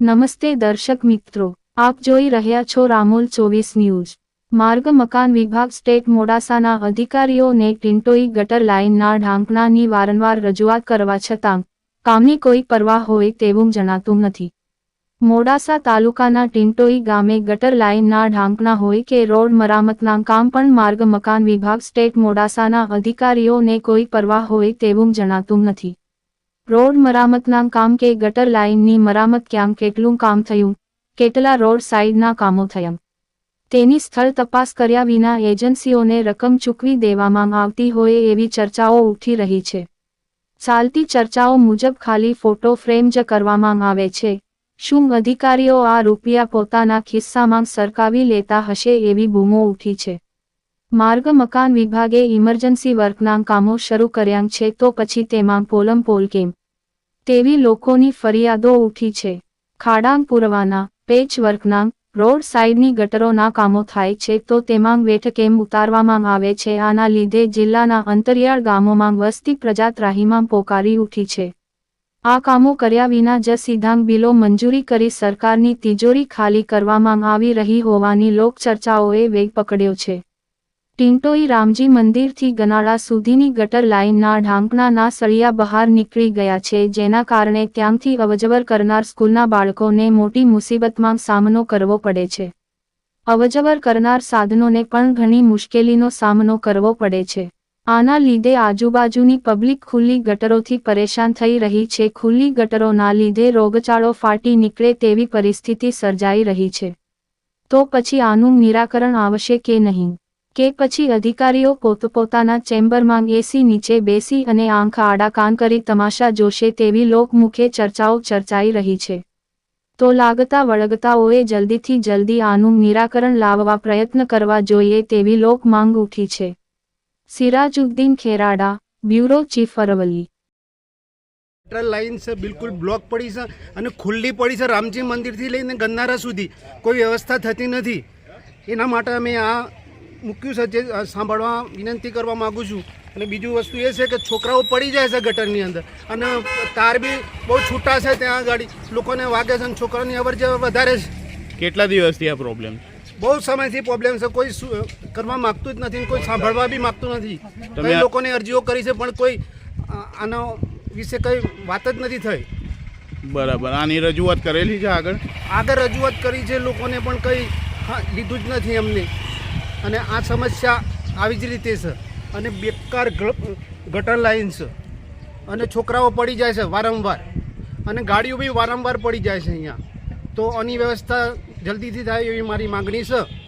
નમસ્તે દર્શક મિત્રો, આપ જોઈ રહ્યા છો રામોલ ચોવીસ ન્યૂઝ. માર્ગ મકાન વિભાગ સ્ટેટ મોડાસાના અધિકારીઓને ટિન્ટોઈ ગટર લાઇનના ઢાંકણાની વારંવાર રજૂઆત કરવા છતાં, કામની કોઈ પરવા હોય તેવું જણાતું નથી. મોડાસા તાલુકાના ટિન્ટોઈ ગામે ગટર લાઇનના ઢાંકણા હોય કે રોડ મરામતના કામ પણ માર્ગ મકાન વિભાગ સ્ટેટ મોડાસાના અધિકારીઓને કોઈ પરવા હોય તેવું જણાતું નથી. રોડ મરામતના કામ કે ગટર લાઇનની મરામત ક્યાં કેટલું કામ થયું, કેટલા રોડ સાઇડના કામો થયા. તેની સ્થળ તપાસ કર્યા વિના એજન્સીઓને રકમ ચૂકવી દેવામાં આવતી હોય એવી ચર્ચાઓ ઉઠી રહી છે. ચાલતી ચર્ચાઓ મુજબ ખાલી ફોટો ફ્રેમ જ કરવામાં આવે છે. શું અધિકારીઓ આ રૂપિયા પોતાના ખિસ્સામાં સરકાવી લેતા હશે એવી બૂમો ઉઠી છે. માર્ગ મકાન વિભાગે ઇમરજન્સી વર્કના કામો શરૂ કર્યા છે તો પછી તેમાં પોલમ પોલ કેમ? તેવી લોકોની ફરિયાદો ઉઠી છે. ખાડાંગ પુરવાના, પેચ વર્કના રોડ સાઇડની ગટરોના કામો થાય છે તો તેમાં વેઠ કેમ ઉતારવામાં આવે છે. આના લીધે જિલ્લાના અંતરિયાળ ગામોમાં વસતી પ્રજા ત્રાહીમામ પોકારી ઉઠી છે. આ કામો કર્યા વિના જ સીધાંગ બિલો મંજૂરી કરી સરકારની તિજોરી ખાલી કરવામાં આવી રહી હોવાની લોકચર્ચાઓએ વેગ પકડ્યો છે. ટિન્ટોઈ રામજી મંદિરથી ગનાળા સુધીની ગટર લાઇનના ઢાંકણાના સળિયા બહાર નીકળી ગયા છે, જેના કારણે ત્યાંથી અવજવર કરનાર સ્કૂલના બાળકોને મોટી મુસીબતમાં સામનો કરવો પડે છે. અવજવર કરનાર સાધનોને પણ ઘણી મુશ્કેલીનો સામનો કરવો પડે છે. આના લીધે આજુબાજુની પબ્લિક ખુલ્લી ગટરોથી પરેશાન થઈ રહી છે. ખુલ્લી ગટરોના લીધે રોગચાળો ફાટી નીકળે તેવી પરિસ્થિતિ સર્જાઈ રહી છે. તો પછી આનું નિરાકરણ આવશે કે નહીં? કે પછી અધિકારીઓ પોતપોતાના ચેમ્બરમાં એસી નીચે બેસી અને આંખ આડા કાન કરી તમાશા જોશે તેવી લોકમુખે ચર્ચાઓ ચર્ચાઈ રહી છે. તો લાગતા વળગતાઓએ જલ્દીથી જલ્દી આનું નિરાકરણ લાવવા પ્રયત્ન કરવા જોઈએ તેવી લોક માંગ ઉઠી છે. Sirajuddin Kherada, bureau chief Aravalli. Gutter line છે, બિલકુલ બ્લોક પડી છે અને ખુલ્લી પડી છે રામજી મંદિરથી લઈને ગન્નારા સુધી. કોઈ વ્યવસ્થા થતી નથી. એના માટે અમે આ મૂક્યું છે જે સાંભળવા વિનંતી કરવા માગું છું. અને બીજું વસ્તુ એ છે કે છોકરાઓ પડી જાય છે ગટરની અંદર. અને તાર બી બહુ છૂટા છે ત્યાં આગળ. લોકોને વાગે છે અને છોકરાઓની અવર જવર વધારે છે. કેટલા દિવસથી આ પ્રોબ્લેમ બહુ સમયથી પ્રોબ્લેમ છે. કોઈ કરવા માગતું જ નથી કોઈ સાંભળવા બી માગતું નથી. તમે લોકોને અરજીઓ કરી છે પણ કોઈ આનો વિશે કંઈ વાત જ નથી થઈ. બરાબર. આની રજૂઆત કરેલી છે આગળ? આગળ રજૂઆત કરી છે લોકોને પણ કંઈ લીધું જ નથી અમને અને આ સમસ્યા આવી જ રીતે છે. અને બેકાર ગટર લાઈન છે. અને છોકરાઓ પડી જાય છે વારંવાર. અને ગાડીઓ બી વારંવાર પડી જાય છે અહીંયા. તો આની વ્યવસ્થા જલ્દીથી થાય એવી મારી માગણી છે.